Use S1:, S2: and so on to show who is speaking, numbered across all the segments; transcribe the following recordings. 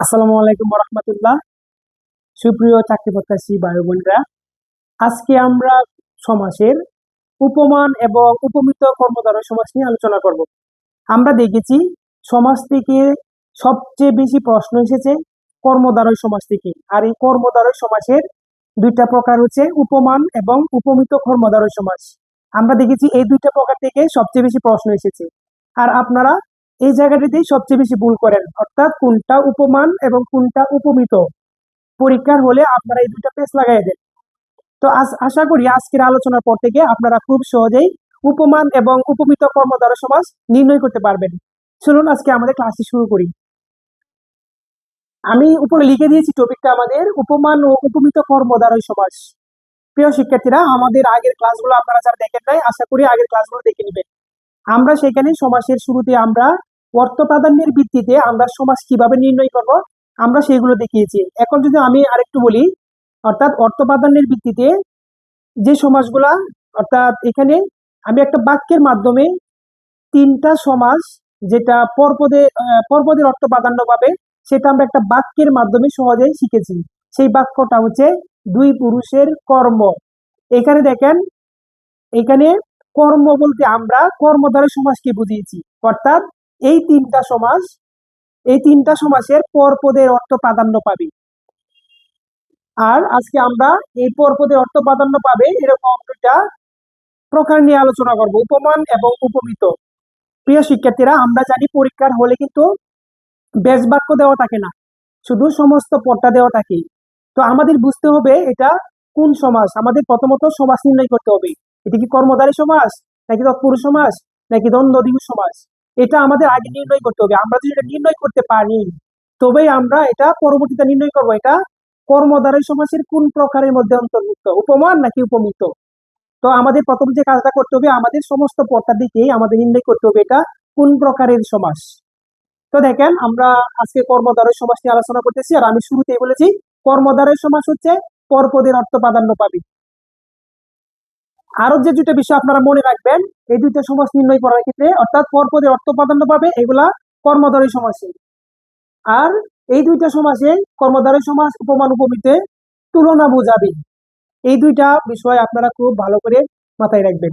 S1: আসসালামু আলাইকুম রহমতুল্লাহ সুপ্রিয় চাকরি প্রত্যাশী ভাই বোনরা, আজকে আমরা সমাসের উপমান এবং উপমিত কর্মধারয় সমাস নিয়ে আলোচনা করব। আমরা দেখেছি সমাজ থেকে সবচেয়ে বেশি প্রশ্ন এসেছে কর্মধারয় সমাজ থেকে। আর এই কর্মধারয় সমাসের দুইটা প্রকার হচ্ছে উপমান এবং উপমিত কর্মধারয় সমাস আমরা দেখেছি এই দুইটা প্রকার থেকে সবচেয়ে বেশি প্রশ্ন এসেছে। আর আপনারা এই জায়গাটিতেই সবচেয়ে বেশি ভুল করেন। অর্থাৎ কোনটা উপমান এবং কোনটা উপমিত? পরীক্ষার হলে আপনারা এই দুটা পেজ লাগাই দেন। তো আশা করি আজকের আলোচনার পর থেকে আপনারা খুব সহজেই উপমান এবং উপমিত কর্মদ্বারা সমাজ নির্ণয় করতে পারবেন। চলুন আজকে আমাদের ক্লাসটি শুরু করি। আমি উপরে লিখে দিয়েছি টপিকটা আমাদের উপমান ও উপমিত কর্মদ্বারয় সমাজ। প্রিয় শিক্ষার্থীরা, আমাদের আগের ক্লাসগুলো আপনারা যারা দেখেন নাই, আশা করি আগের ক্লাসগুলো দেখে নেবেন। আমরা সেখানে সমাসের শুরুতে আমরা অর্থ প্রাধান্যের ভিত্তিতে আমরা সমাজ কীভাবে নির্ণয় করব আমরা সেগুলো দেখিয়েছি। এখন যদি আমি আরেকটু বলি অর্থাৎ অর্থ প্রাধান্যের ভিত্তিতে যে সমাজগুলা অর্থাৎ এখানে আমি একটা বাক্যের মাধ্যমে তিনটা সমাজ যেটা পরপদে আহ, পরপদের অর্থ প্রাধান্য পাবে সেটা আমরা একটা বাক্যের মাধ্যমে সহজেই শিখেছি। সেই বাক্যটা হচ্ছে দুই পুরুষের কর্ম। এখানে দেখেন এখানে কর্ম বলতে আমরা কর্মধারে সমাজকে বুঝিয়েছি। অর্থাৎ এই তিনটা সমাজ, এই তিনটা সমাসের পরপদের অর্থ প্রাধান্য পাবে। আর আজকে আমরা এই পরপদের অর্থ প্রাধান্য পাবে এরকম দুইটা প্রকার নিয়ে আলোচনা করব, উপমান এবং উপমিত। প্রিয় শিক্ষার্থীরা, আমরা জানি পরীক্ষার হলে কিন্তু বেশ বাক্য দেওয়া থাকে না, শুধু সমস্ত পদটা দেওয়া থাকে। তো আমাদের বুঝতে হবে এটা কোন সমাজ, আমাদের প্রথমত সমাজ নির্ণয় করতে হবে। এটা কি কর্মধারী সমাজ, নাকি তৎপুরুষ সমাজ, নাকি দ্বন্দ্ব সমাস এটা আমাদের আগে নির্ণয় করতে হবে। আমরা যদি এটা নির্ণয় করতে পারি, তবেই আমরা এটা পরবর্তীতে নির্ণয় করব। এটা কর্মধারী সমাসের কোন প্রকারের মধ্যে অন্তর্ভুক্ত? উপমান নাকি উপমিত? তো আমাদের প্রথম যে কাজটা করতে হবে, আমাদের সমস্ত পদটা দিকেই আমাদের নির্ণয় করতে হবে এটা কোন প্রকারের সমাস তো দেখেন, আমরা আজকে কর্মধারয় সমাস নিয়ে আলোচনা করতেছি, আর আমি শুরুতেই বলেছি, কর্মধারয় সমাস হচ্ছে পরপদের অর্থ প্রাধান্য পাবে। আরও যে দুইটা বিষয় আপনারা মনে রাখবেন, এই দুইটা সমাস নির্ণয় করার ক্ষেত্রে অর্থাৎ পরপদের অর্থ প্রাধান্য পাবে, এগুলা কর্মধারয় সমাসে আর এই দুইটা সমাসে কর্মধারয় সমাস উপমান উপমিতে তুলনা বোঝাবে। এই দুইটা বিষয় আপনারা খুব ভালো করে মাথায় রাখবেন।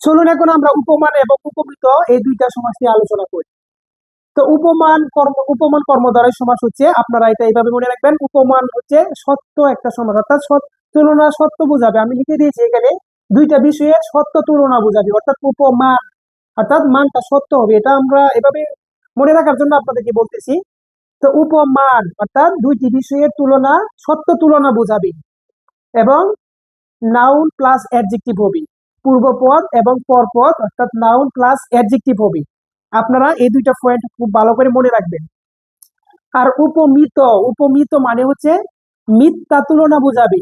S1: চলুন এখন আমরা উপমান এবং উপমিত এই দুইটা সমাস নিয়ে আলোচনা করি। তো উপমান কর্ম, উপমান কর্মদ্বারায় সমাস হচ্ছে, আপনারা এটা এইভাবে মনে রাখবেন, উপমান হচ্ছে সত্য একটা সমাজ, অর্থাৎ তুলনা সত্য বোঝাবে। আমি লিখে দিয়েছি এখানে দুইটা বিষয়ে সত্য তুলনা বোঝাবে, অর্থাৎ উপমান, অর্থাৎ মানটা সত্য হবে। এটা আমরা এভাবে মনে রাখার জন্য আপনাদেরকে বলতেছি। তো উপমান, অর্থাৎ দুইটি বিষয়ের তুলনা, সত্য তুলনা বোঝাবে এবং নাউন প্লাস অ্যাডজেক্টিভ হবে। পূর্বপদ এবং পরপদ, অর্থাৎ নাউন প্লাস অ্যাডজেক্টিভ হবে। আপনারা এই দুইটা পয়েন্ট খুব ভালো করে মনে রাখবেন। আর উপমিত উপমিত মানে হচ্ছে মিথ্যা তুলনা বোঝাবে।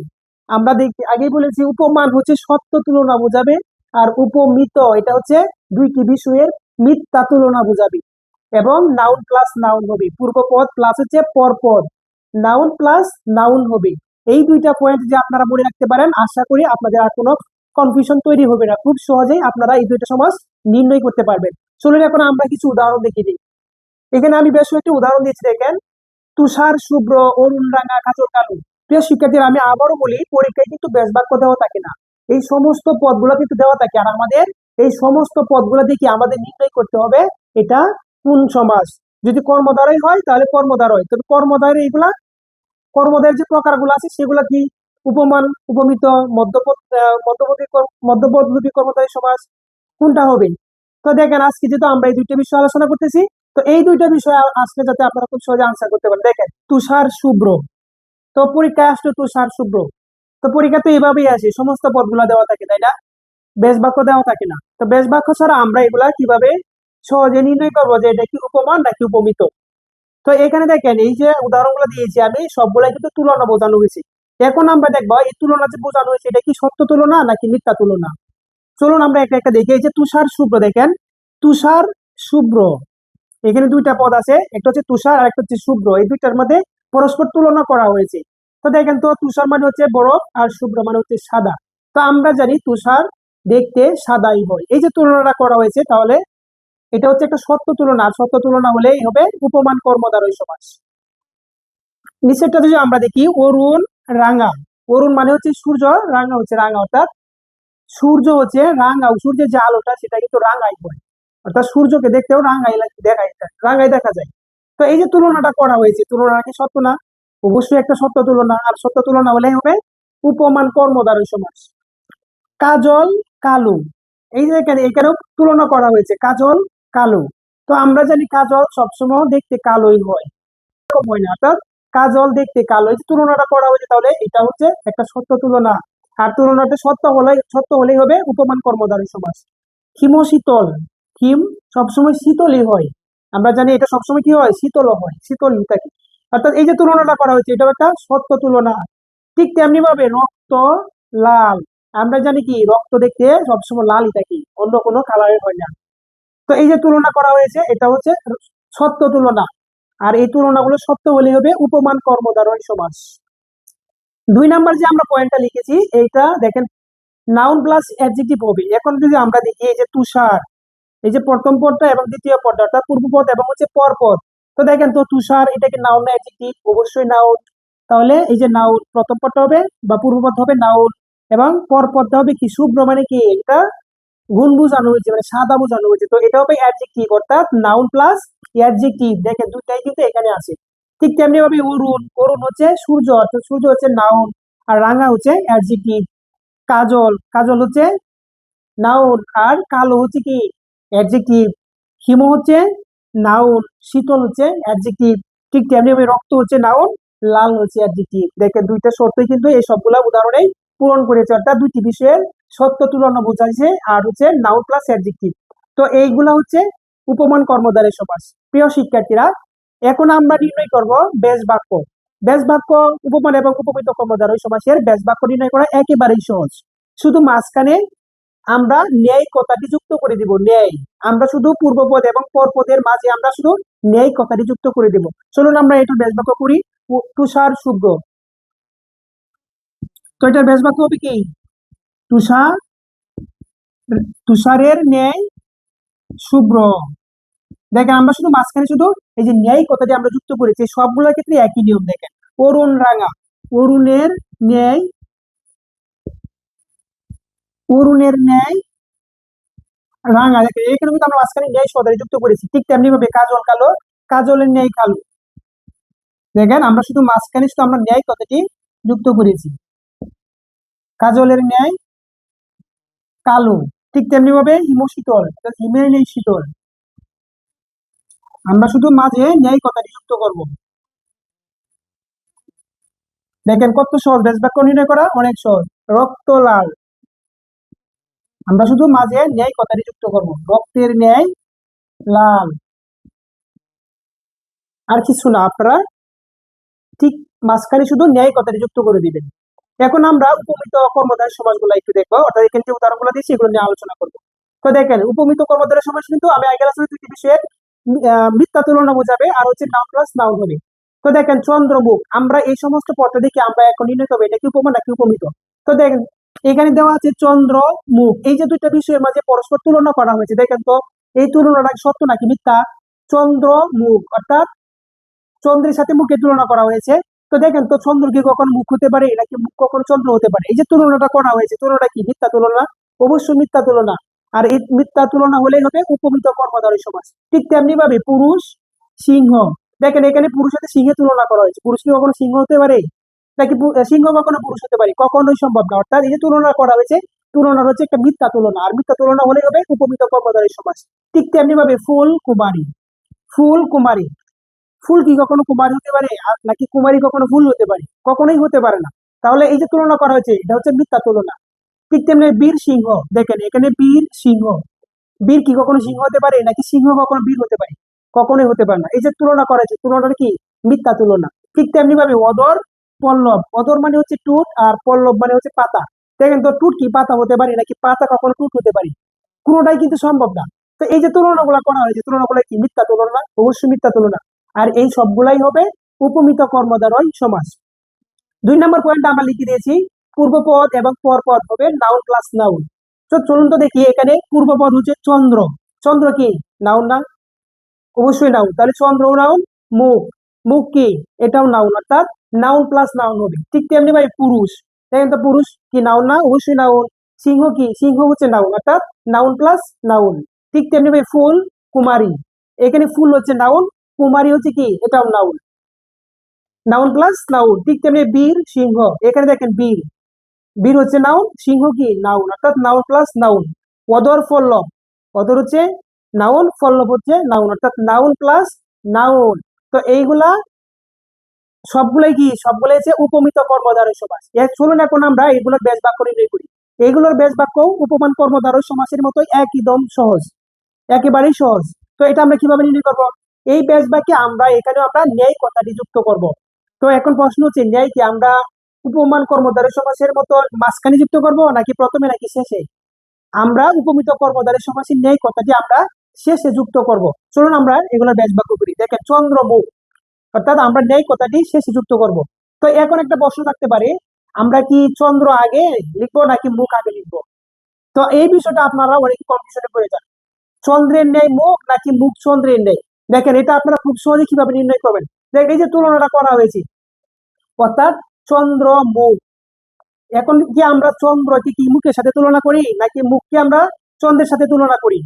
S1: আমরা দেখি, আগেই বলেছি, উপমান হচ্ছে সত্য তুলনা বোঝাবে, আর উপমিত, এটা হচ্ছে দুইটি বিষয়ের মিথ্যা তুলনা বোঝাবে। এবং নাউন প্লাস নাউন হবে পূর্বপদ প্লাস হচ্ছে পরপদ নাউন প্লাস নাউন হবে। এই দুইটা পয়েন্ট যে আপনারা মনে রাখতে পারেন, আশা করি আপনাদের আর কোনো কনফিউশন তৈরি হবে না। খুব সহজেই আপনারা এই দুইটা সমাজ নির্ণয় করতে পারবেন। চলুন এখন আমরা কিছু উদাহরণ দেখিয়ে দিই এখানে আমি বেশ কয়েকটি উদাহরণ দিয়েছি, দেখেন। তুষার শুভ্র অরুণ রাঙা কাজল কালু। প্রিয় শিক্ষার্থীরা আমি আবারও বলি পরীক্ষায় কিন্তু বেশ বাক্য দেওয়া থাকে না। এই সমস্ত পদগুলো কিন্তু দেওয়া থাকে আর আমাদের এই সমস্ত পদগুলো কি আমাদের নির্ণয় করতে হবে? এটা কোন সমাজ যদি কর্মদ্বারাই হয় তাহলে কর্মদ্বারয় তবে কর্মদ্বারে এইগুলা কর্মদের যে প্রকারগুলো আছে সেগুলা কি? উপমান উপমিত মধ্যপদ আহ, মধ্যবর্তী কর- মধ্যপদলোপী সমাজ কোনটা হবে? তো দেখেন আজকে যেহেতু আমরা এই দুইটা বিষয় আলোচনা করতেছি তো এই দুইটা বিষয় আ- আসলে যাতে আপনারা খুব সহজে আনসার করতে পারেন। দেখেন তুষার শুভ্র। তো পরীক্ষায় আসলো তুষার শুভ্র। তো পরীক্ষা তো এইভাবেই আসে, সমস্ত পদগুলা দেওয়া থাকে, তাই না? বেশ বাক্য দেওয়া থাকে না। তো বেশ বাক্য ছাড়া আমরা এগুলা কীভাবে সহজে নির্ণয় করব যে এটা কি উপমান নাকি উপমিত? তো এখানে দেখেন, এই যে উদাহরণগুলো দিয়েছি আমি, সবগুলাই কিন্তু তুলনা বোঝানো হয়েছে। এখন আমরা দেখব, এই তুলনা যে বোঝানো হয়েছে, এটা কি সত্য তুলনা নাকি মিথ্যা তুলনা? চলুন আমরা একটা একটা দেখি, এই যে তুষার শুভ্র দেখেন, তুষার শুভ্র। এখানে দুইটা পদ আছে, একটা হচ্ছে তুষার আর একটা হচ্ছে শুভ্র। এই দুইটার মধ্যে পরস্পর তুলনা করা হয়েছে। তো দেখেন তো, তুষার মানে হচ্ছে বরফ আর শুভ্র মানে হচ্ছে সাদা। তো আমরা জানি তুষার দেখতে সাদাই হয়। এই যে তুলনাটা করা হয়েছে, তাহলে এটা হচ্ছে একটা সত্য তুলনা। আর সত্য তুলনা হলেই হবে উপমান কর্মদ্বারয় সমাস। নিচেরটা যদি আমরা দেখি, অরুণ রাঙা। অরুণ মানে হচ্ছে সূর্য, রাঙা হচ্ছে রাঙা, অর্থাৎ সূর্য হচ্ছে রাঙা। সূর্যের যে আলোটা, সেটা কিন্তু রাঙাই হয়। অর্থাৎ সূর্যকে দেখতেও রাঙাই দেখায় রাঙাই দেখা যায়। তো এই যে তুলনাটা করা হয়েছে, তুলনা কি সত্য না? অবশ্যই একটা সত্য তুলনা, আর সত্য তুলনা হলেই হবে উপমান কর্মদ্বারী সমাস কাজল, কালো। এই যে এখানে, এখানেও তুলনা করা হয়েছে, কাজল, কালো। তো আমরা জানি কাজল সবসময় দেখতে কালোই হয় না। অর্থাৎ কাজল দেখতে কালো এই তুলনাটা করা হয়েছে তাহলে এটা হচ্ছে একটা সত্য তুলনা। আর তুলনাটা সত্য হলে, সত্য হলেই হবে উপমান কর্মদ্বারী সমাস হিমশীতল হিম সবসময় শীতলই হয়। আমরা জানি এটা সবসময় কি হয়? শীতল হয় শীতল থাকে অর্থাৎ এই যে তুলনাটা করা হয়েছে এটা একটা সত্য তুলনা। ঠিক তেমনি ভাবে রক্ত লাল। আমরা জানি কি, রক্ত দেখতে সবসময় লালই থাকে, অন্য কোনো কালারের হয় না। তো এই যে তুলনা করা হয়েছে, এটা হচ্ছে সত্য তুলনা। আর এই তুলনাগুলো সত্য হলে হবে উপমান কর্মধারয় সমাস দুই নাম্বার যে আমরা পয়েন্টটা লিখেছি, এইটা দেখেন নাউন প্লাস অ্যাডজেক্টিভ হবে। এখন যদি আমরা দেখি এই যে তুষার এই যে প্রথম পদটা এবং দ্বিতীয় পদটা, অর্থাৎ পূর্ব পূর্বপদ এবং হচ্ছে পরপদ তো দেখেন তো তুষার এটাকে নাউন না অ্যাডজেক্টিভ অবশ্যই নাউন তাহলে এই যে নাউন প্রথম পদটা হবে বা পূর্বপদ হবে নাউন এবং পরপদটা হবে কি? শুভ্র মানে কি? এটা গুণ বোঝানো হয়েছে মানে সাদা বোঝানো হয়েছে। তো এটা হবে অ্যাডজেক্টিভ অর্থাৎ নাউন প্লাস অ্যাডজেক্টিভ দেখেন দুটাই কিন্তু এখানে আছে। ঠিক তেমনি ভাবে অরুণ অরুণ হচ্ছে সূর্য, অর্থাৎ সূর্য হচ্ছে নাউন আর রাঙা হচ্ছে অ্যাডজেক্টিভ কাজল কাজল হচ্ছে নাউন আর কালো হচ্ছে কি? অ্যাডজেক্টিভ হিম হচ্ছে নাউন শীতল হচ্ছে অ্যাডজেক্টিভ ঠিক তেমনি রক্ত হচ্ছে নাউন লাল হচ্ছে অ্যাডজেক্টিভ দেখেন দুইটা শর্তই কিন্তু এই সবগুলা উদাহরণে পূরণ করেছে। অর্থাৎ দুইটি বিষয়ের সত্য তুলনা বোঝাইছে আর হচ্ছে নাউন প্লাস অ্যাডজেক্টিভ তো এইগুলা হচ্ছে উপমান কর্মদ্বারের সমাস প্রিয় শিক্ষার্থীরা, এখন আমরা নির্ণয় করব বেশ বাক্য। বেশ বাক্য উপমান এবং উপমিত কর্মদ্বারী সমাসের বেশ বাক্য নির্ণয় করা একেবারেই সহজ। শুধু মাঝখানে আমরা ন্যায় কথাটি যুক্ত করে দিব, ন্যায়। আমরা শুধু পূর্বপদ এবং পরপদের মাঝে আমরা শুধু ন্যায় কথাটি যুক্ত করে দিব। চলুন আমরা একটু বেশ বাক্য করি তুষার শুভ্র তো এটার বেশ বাক্য হবে কি? তুষার, তুষারের ন্যায় শুভ্র দেখেন, আমরা শুধু মাঝখানে শুধু এই যে ন্যায় কথাটি আমরা যুক্ত করেছি, সবগুলোর ক্ষেত্রে একই নিয়ম দেখেন। অরুণ রাঙা, অরুণের ন্যায় অরুণের ন্যায় রাঙা। দেখেন, এখানে কিন্তু আমরা মাঝখানে ন্যায় শব্দটি যুক্ত করেছি। ঠিক তেমনি ভাবে কাজল কালো, কাজলের ন্যায় কালো। দেখেন, আমরা শুধু মাঝখানে শুধু আমরা ন্যায় কথাটি যুক্ত করেছি। কাজলের ন্যায় কালো। ঠিক তেমনি ভাবে হিম শীতল হিমের ন্যায় শীতল। আমরা শুধু মাঝে ন্যায় কথাটি যুক্ত করব। দেখেন, কত সহজ। বেশ বাক্য নির্ণয় করা অনেক সহজ। রক্ত লাল। আমরা শুধু মাঝে ন্যায় কথাটি যুক্ত করব। রক্তের ন্যায় লাল। আর কিছু না, আপনারা ঠিক মাঝখানে শুধু ন্যায় কথাটি যুক্ত করে দিবেন। এখন আমরা উপমিত কর্মধারয় সমাজগুলো একটু দেখব। অর্থাৎ এখানে যে উদাহরণগুলো দিয়েছি, এগুলো নিয়ে আলোচনা করব। তো দেখেন, উপমিত কর্মধারয় সমাজ কিন্তু আমি আগে আলোচনা দুটি বিষয়ের মিথ্যা তুলনা বোঝাবে, আর হচ্ছে নাউন প্লাস নাউন হবে তো দেখেন, চন্দ্রমুখ, আমরা এই সমস্ত পদটা দেখি আমরা এখন নির্ণয় করব, এটা কি উপমা নাকি উপমিত? তো দেখেন এখানে দেওয়া আছে চন্দ্র, মুখ। এই যে দুইটা বিষয়ের মাঝে পরস্পর তুলনা করা হয়েছে, দেখেন তো, এই তুলনাটা সত্য নাকি মিথ্যা? চন্দ্র, মুখ, অর্থাৎ চন্দ্রের সাথে মুখের তুলনা করা হয়েছে। তো দেখেন তো, চন্দ্র কি কখনো মুখ হতে পারে, নাকি মুখ কখনো চন্দ্র হতে পারে? এই যে তুলনাটা করা হয়েছে তুলনাটা কি, মিথ্যা তুলনা? অবশ্যই মিথ্যা তুলনা। আর এই মিথ্যা তুলনা হলেই হবে উপমিত কর্মধারী সমাজ। ঠিক তেমনি ভাবে পুরুষ, সিংহ। দেখেন এখানে পুরুষ সাথে সিংহের তুলনা করা হয়েছে। পুরুষ কি কখনো সিংহ হতে পারে? নাকি সিংহ কখনো পুরুষ হতে পারে? কখনোই সম্ভব না। অর্থাৎ এই যে তুলনা করা হয়েছে তুলনা হচ্ছে একটা মিথ্যা তুলনা। আর মিথ্যা তুলনা হলেই হবে উপমিত কর্মধারী সমাজ। ঠিক তেমনি ভাবে ফুল কুমারী। ফুল কুমারী। ফুল কি কখনো কুমারী হতে পারে? আর নাকি কুমারী কখনো ফুল হতে পারে? কখনোই হতে পারে না। তাহলে এই যে তুলনা করা হয়েছে, এটা হচ্ছে মিথ্যা তুলনা। ঠিক তেমনি বীর সিংহ। দেখেন, এখানে বীর সিংহ। বীর কি কখনো সিংহ হতে পারে? নাকি সিংহ কখনো বীর হতে পারে? কখনোই হতে পারে না। এই যে তুলনা করা হয়েছে, তুলনাটা কি? মিথ্যা তুলনা। ঠিক তেমনি ভাবে অদর পল্লব। অদর মানে হচ্ছে টুট আর পল্লব মানে হচ্ছে পাতা। দেখেন তো টুট কি পাতা হতে পারে নাকি পাতা কখনো টুট হতে পারে? কোনোটাই কিন্তু সম্ভব না। তো এই যে তুলনাগুলো করা হয়েছে, তুলনাগুলো কি? মিথ্যা তুলনা? অবশ্যই মিথ্যা তুলনা। আর এই সবগুলাই হবে উপমিত কর্মদ্বারয় সমাস। দুই নম্বর পয়েন্ট আমরা লিখে দিয়েছি পূর্বপদ এবং পরপদ হবে নাউন প্লাস নাউন তো চলুন তো দেখি, এখানে পূর্বপদ হচ্ছে চন্দ্র। চন্দ্র কি? নাউন না? অবশ্যই নাউন তাহলে চন্দ্র নাউন মুখ। মুখ কি? এটাও নাউন অর্থাৎ নাউন প্লাস নাউন হবে। ঠিক তেমনি ভাই পুরুষ। দেখেন তো পুরুষ কি নাউন না? অবশ্যই নাউন সিংহ কি? সিংহ হচ্ছে নাউন অর্থাৎ নাউন প্লাস নাউন ঠিক তেমনি ভাই ফুল, কুমারী। এখানে ফুল হচ্ছে নাউন কুমারী হচ্ছে কি? এটাও নাউন নাউন প্লাস নাউন ঠিক তেমনি বীর, সিংহ। এখানে দেখেন বীর। বীর হচ্ছে নাউন সিংহ কি? নাউন অর্থাৎ নাউন প্লাস নাউন অদর ফল্লব অদর হচ্ছে নাউন ফল্লব হচ্ছে নাউন অর্থাৎ নাউন প্লাস নাউন তো এইগুলা সবগুলাই কি? সবগুলাই হচ্ছে উপমিত কর্মধারয় সমাস। চলুন এখন আমরা এগুলোর বেশ বাক্য নির্ণয় করি। এইগুলোর বেশ বাক্য উপমান কর্মধারয় সমাসের মতো একদম সহজ, একেবারেই সহজ। তো এটা আমরা কীভাবে নির্ণয় করব? এই বেশ বাক্যে আমরা এখানে আমরা ন্যায় কথাটি যুক্ত করব। তো এখন প্রশ্ন হচ্ছে, ন্যায় কি আমরা উপমান কর্মধারয় সমাসের মতো মাঝখানে যুক্ত করব নাকি প্রথমে নাকি শেষে? আমরা উপমিত কর্মধারয় সমাসের ন্যায় কথাটি আমরা শেষে যুক্ত করব। চলুন আমরা এগুলোর বেশ বাক্য করি। দেখেন, চন্দ্রমুখ। অর্থাৎ আমরা ন্যায় কথাটি শেষে যুক্ত করব। তো এখন একটা প্রশ্ন থাকতে পারে, আমরা কি চন্দ্র আগে লিখব নাকি মুখ আগে লিখব? তো এই বিষয়টা আপনারা অনেক কনফিউশনে পড়ে যান। চন্দ্রের ন্যায় মুখ নাকি মুখ চন্দ্রের ন্যায়? দেখেন, এটা আপনারা খুব সহজে কীভাবে নির্ণয় করবেন? দেখ, এই যে তুলনাটা করা হয়েছে। অর্থাৎ চন্দ্র মুখ। এখন কি আমরা চন্দ্রকে কি মুখের সাথে তুলনা করি নাকি মুখকে আমরা চন্দ্রের সাথে তুলনা করি?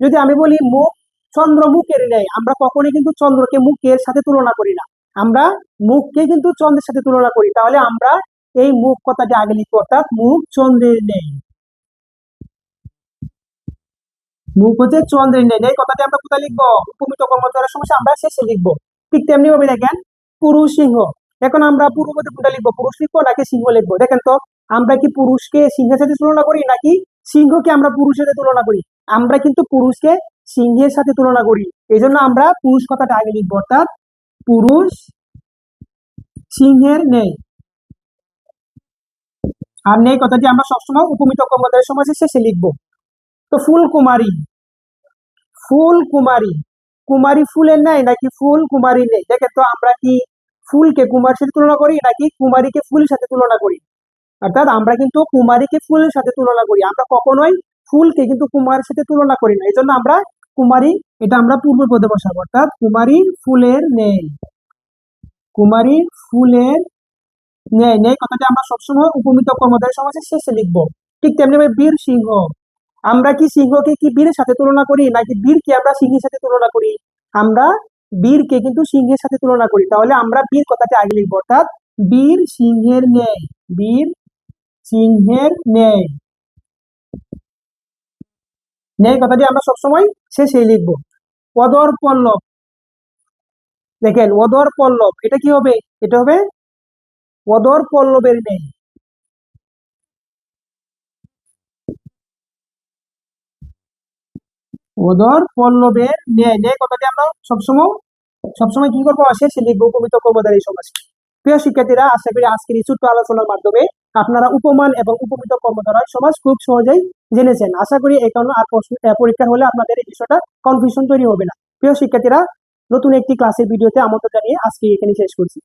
S1: যদি আমি বলি মুখ চন্দ্র মুখের নেই। আমরা কখনোই কিন্তু চন্দ্রকে মুখের সাথে তুলনা করি না। আমরা মুখকে কিন্তু চন্দ্রের সাথে তুলনা করি। তাহলে আমরা এই মুখ কথাটি আগে লিখব, অর্থাৎ মুখ চন্দ্রের নেই। মুখ হচ্ছে চন্দ্রের নেই। এই কথাটি আমরা কোথায় লিখব? উপমিত কর্মচারের সমস্যা আমরা শেষে লিখব। ঠিক তেমনি ভাবে দেখেন, পুরুষ সিংহ। এখন আমরা মধ্যে কোনটা লিখব? পুরুষ লিখব নাকি সিংহ লিখব? দেখেন তো, আমরা কি পুরুষকে সিংহের সাথে তুলনা করি নাকি সিংহকে আমরা পুরুষের সাথে তুলনা করি? আমরা কিন্তু পুরুষকে সিংহের সাথে তুলনা করি। এই জন্য আমরা পুরুষ কথাটা আগে লিখব, অর্থাৎ পুরুষ সিংহের নেই। আর নেই কথাটি আমরা সবসময় উপমিত কর্মধারের সমাজে শেষে লিখব। তো ফুল কুমারী ফুল কুমারী কুমারী ফুলের নেই নাকি ফুল কুমারী নেই? দেখেন তো আমরা কি ফুলকে কুমারীর সাথে তুলনা করি নাকি কুমারীকে ফুলের সাথে তুলনা করি? অর্থাৎ আমরা কিন্তু কুমারীকে ফুলের সাথে তুলনা করি। আমরা কখনোই ফুলকে কিন্তু কুমারের সাথে তুলনা করি না। এই জন্য আমরা কুমারী, এটা আমরা পূর্ব পদে বসাবো, অর্থাৎ কুমারীর ফুলের নেই। কুমারীর ফুলের নেই নেই কথাটি আমরা সবসময় উপমিত কর্মধারী সমাজের শেষে লিখব। ঠিক তেমনি বীর সিংহ। আমরা কি সিংহকে কি বীরের সাথে তুলনা করি, নাকি বীরকে আমরা সিংহের সাথে তুলনা করি? আমরা বীরকে কিন্তু সিংহের সাথে তুলনা করি। তাহলে আমরা বীর কথাটি আগে লিখব, অর্থাৎ বীর সিংহের নেই, বীর সিংহের ন্যায় ন্যায় কথাটি আমরা সবসময় শেষেই লিখব। অদর পল্লব। দেখেন, অদর পল্লব, এটা কি হবে? এটা হবে অদর পল্লবের ন্যায় অদর পল্লবের ন্যায় ন্যায় কথাটি আমরা সবসময় সবসময় কি করব? শেষে লিখব, উপমিত কর্মধারী সমাজ প্রিয় শিক্ষার্থীরা, আশা করি আজকের এই ছোট্ট আলোচনার মাধ্যমে আপনারা উপমান এবং উপমিত কর্মধারয় সমাজ খুব সহজেই জেনেছেন। আশা করি এই কারণে আর প্রশ্ন পরীক্ষা হলে আপনাদের এই বিষয়টা কনফিউশন তৈরি হবে না। প্রিয় শিক্ষার্থীরা, নতুন একটি ক্লাসের ভিডিওতে আমন্ত্রণ জানিয়ে আজকে এখানে শেষ করছি।